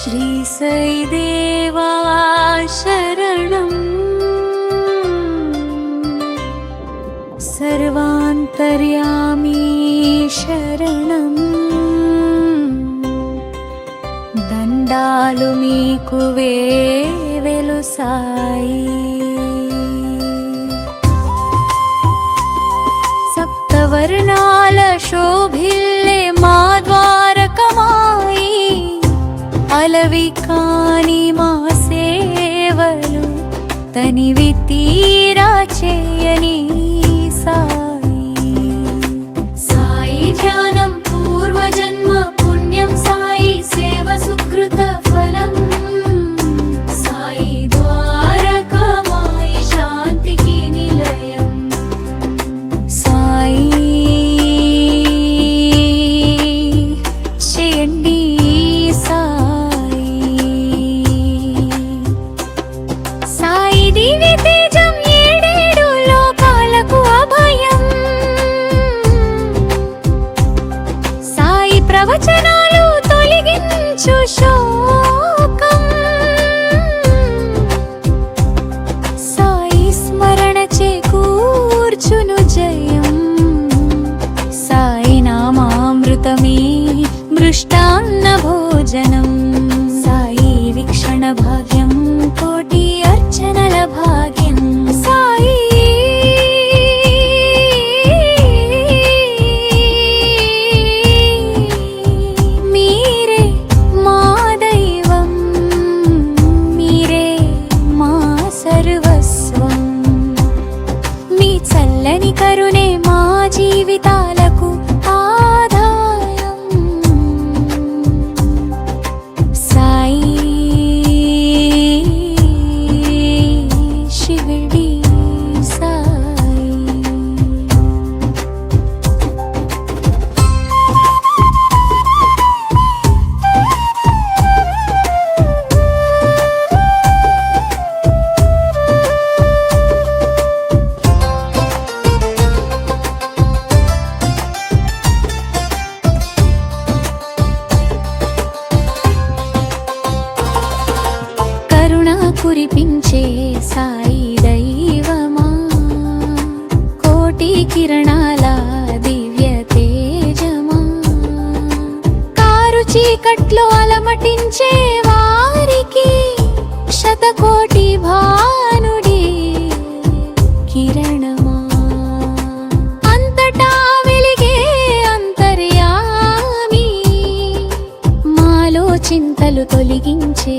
श्री सैदेवा शरणम् सर्वान्तर्यामी शरणम् दण्डालुमि कुवे लुसाई सप्तवर्णालशो అతనివి తీరా చేయని సా ప్రవచనాలు తొలగించు శోకం. సాయి స్మరణ చేకూర్చును జయం. సాయి నామామృతమే మృష్టాన్న భోజనం. కురిపించే సాయి దైవమా? కోటి కిరణాల దివ్య తేజమా? కారు చీకట్లో అలమటించే వారికి శతకోటి భానుడి కిరణమా? అంతటా వెళికే అంతర్యామి మాలో చింతలు తొలగించే